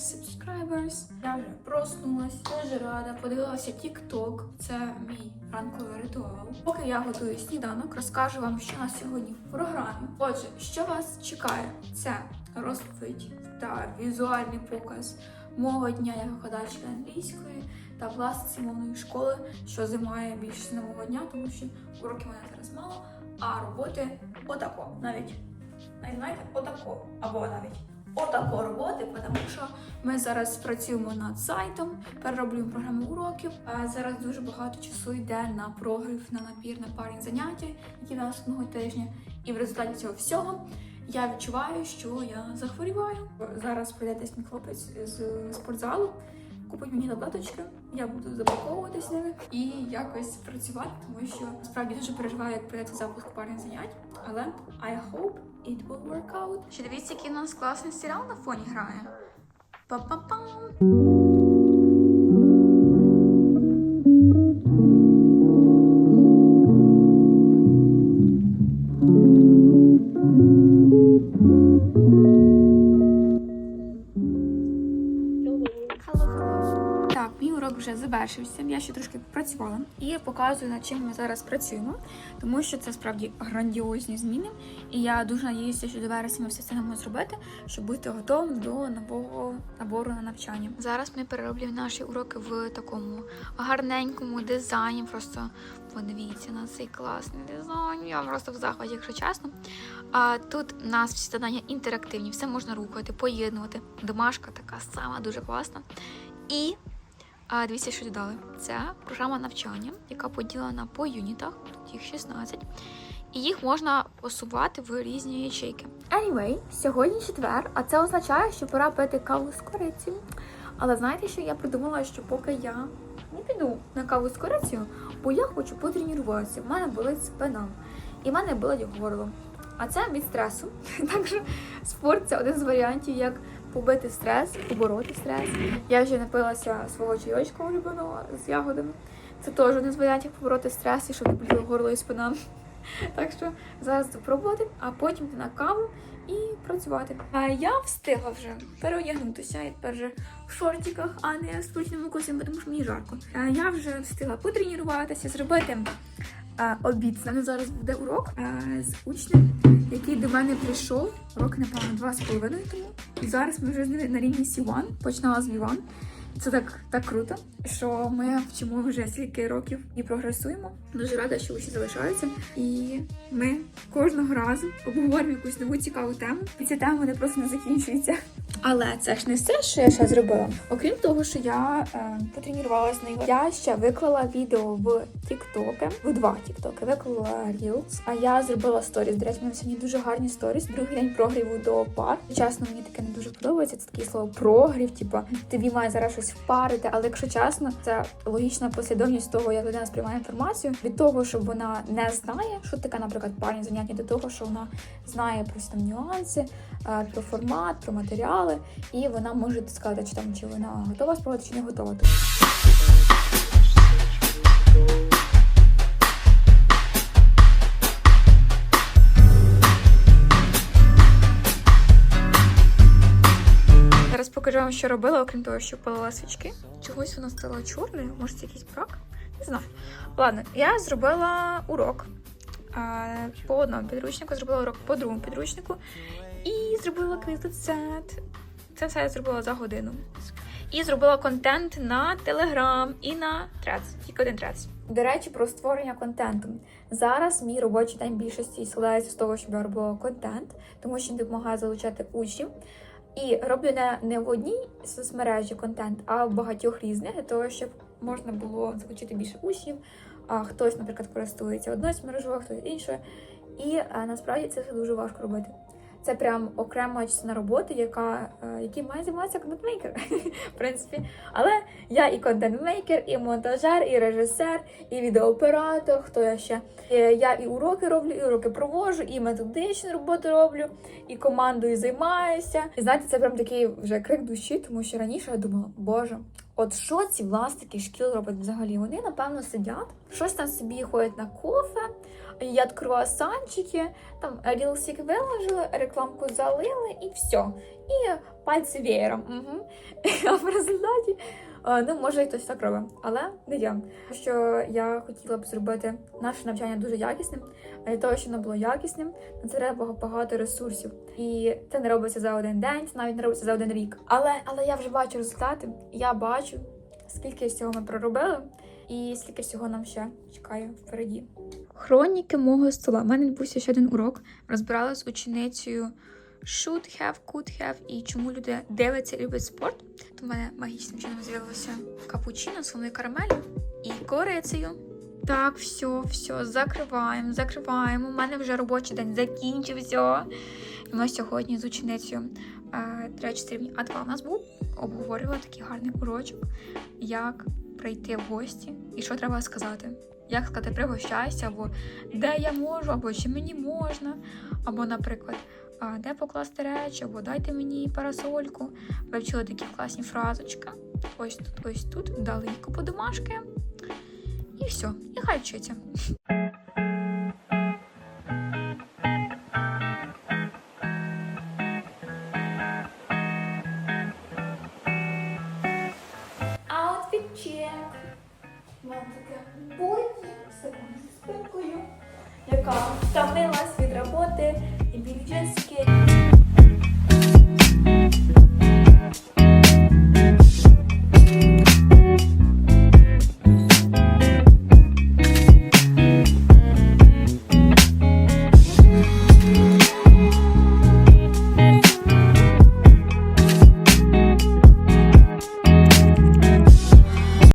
subscribers. Я вже проснулась, дуже рада, подивилася TikTok. Це мій ранковий ритуал. Поки я готую сніданок, розкажу вам, що на сьогодні в програмі. Отже, що вас чекає? Це розповідь та візуальний показ мого дня як викладачки англійської та власниці мовної школи, що займає більше мого дня, тому що уроків мене зараз мало, а роботи отако, навіть знаєте, отако, або навіть отако роботи, тому що ми зараз працюємо над сайтом, перероблюємо програму уроків. А зараз дуже багато часу йде на прогрів, на набір, на парні заняття, які в нас одного тижня. І в результаті цього всього я відчуваю, що я захворіваю. Зараз прийде десь мій хлопець з спортзалу, купить мені таблеточки, я буду запаковувати з ними і якось працювати, тому що справді дуже переживаю, як прийде запуск парних занять. Але I hope it will work out. Ще дивіться, який у нас класний серіал на фоні грає. Па-па-пам! Вже завершився. Я ще трошки попрацювала і показую, над чим ми зараз працюємо, тому що це справді грандіозні зміни. І я дуже надіюся, що до вересня ми все встигнемо зробити, щоб бути готовим до нового набору на навчання. Зараз ми перероблюємо наші уроки в такому гарненькому дизайні. Просто подивіться на цей класний дизайн. Я просто в захваті, якщо чесно. А тут у нас всі завдання інтерактивні, все можна рухати, поєднувати. Домашка така сама дуже класна. І а, дивіться, що додали. Це програма навчання, яка поділена по юнітах, їх 16, і їх можна посувати в різні ячейки. Anyway, сьогодні четвер, а це означає, що пора пити каву з корицею. Але знаєте, що я придумала, що поки я не піду на каву з корицею, бо я хочу потренуватися. В мене болить спина і в мене болить горло. А це від стресу. Так що спорт це один з варіантів, як побити стрес, побороти стрес. Я вже напилася свого чайочка улюбленого з ягодами. Це теж один з варіантів побороти стрес і щоб не боліло горло і спина. Так що зараз буду пробувати, а потім на каву і працювати. А я встигла вже переодягнутися і тепер вже в шортиках, а не в спортивному костюмі, тому що мені жарко. А я вже встигла потренуватися, зробити обід. Зараз буде урок з учнем, який до мене прийшов рок, напевно, два з половиною тому. І зараз ми вже на рівні Сіван, починала з Віван. Це так, так круто, що ми вчимо вже скільки років і прогресуємо. Дуже рада, що учні залишаються. І ми кожного разу обговорюємо якусь нову цікаву тему. І ця тема не просто не закінчується. Але це ж не все, що я ще зробила. Окрім того, що я е, потренувалася на його, я ще виклала відео в тіктоки, в два тіктоки. Виклала Reels, а я зробила сторіс. До речі, мене сьогодні дуже гарні сторіс. Другий день прогріву до пар. Чесно, мені таке не дуже подобається. Це таке слово прогрів. Типа тобі має зараз щось впарити. Але якщо чесно, це логічна послідовність того, як людина сприймає інформацію від того, що вона не знає, що таке, наприклад, парні заняття, до того, що вона знає про там нюанси, е, про формат, про матеріали, і вона може сказати, чи там чи вона готова спробувати, чи не готова. Покажу вам, що робила, окрім того, що палила свічки. Чогось воно стало чорною, може це якийсь брак? Не знаю. Ладно, я зробила урок по одному підручнику, зробила урок по другому підручнику і зробила квізлет. Це все я зробила за годину. І зробила контент на Telegram і на Threads. Тільки один Threads. До речі, про створення контенту. Зараз мій робочий день більшості складається з того, щоб я робила контент, тому що він допомагає залучати учнів. І роблю не, в одній соцмережі контент, а в багатьох різних, для того, щоб можна було залучити більше учнів. А хтось, наприклад, користується одною мережою, хтось іншою. І а, насправді це все дуже важко робити. Це прям окрема частина роботи, яка, е, яким має займатися контент-мейкер, в принципі. Але я і контент-мейкер, і монтажер, і режисер, і відеооператор, хто я ще. Е, Я і уроки роблю, і уроки провожу, і методичну роботу роблю, і командою займаюся. І знаєте, це прям такий вже крик душі, тому що раніше я думала, боже. От що ці власники шкіл роблять взагалі? Вони, напевно, сидять, щось там собі ходять на кофе, їдять круасанчики, там рілсик виложили, рекламку залили і все. і пальці веєром. Угу. А в результаті, ну, може, хтось так робить, але не я. Що я хотіла б зробити наше навчання дуже якісним, а для того, щоб воно було якісним, на це треба багато ресурсів. І це не робиться за один день, це навіть не робиться за один рік. Але, але я вже бачу результати, я бачу, скільки цього ми проробили, і скільки всього нам ще чекає впереді. Хроніки мого стола. У мене відбувся ще один урок. Розбирали з ученицею should have, could have і чому люди дивляться і люблять спорт. То в мене магічним чином з'явилося капучино з ваною карамелю і корицею. Так, все, все, закриваємо, закриваємо. У мене вже робочий день закінчився. І ми сьогодні з ученицею е, 3 рівні А2 у нас був. Обговорювали такий гарний урочок, як прийти в гості і що треба сказати. Як сказати, пригощайся, або де я можу, або чи мені можна, або, наприклад, а, де покласти речі, або дайте мені парасольку. Вивчили такі класні фразочки. Ось тут, ось тут, дали їй купу домашки. І все, і хай вчиться. Check. У мене таке боді з такою спинкою, яка втомила just kidding.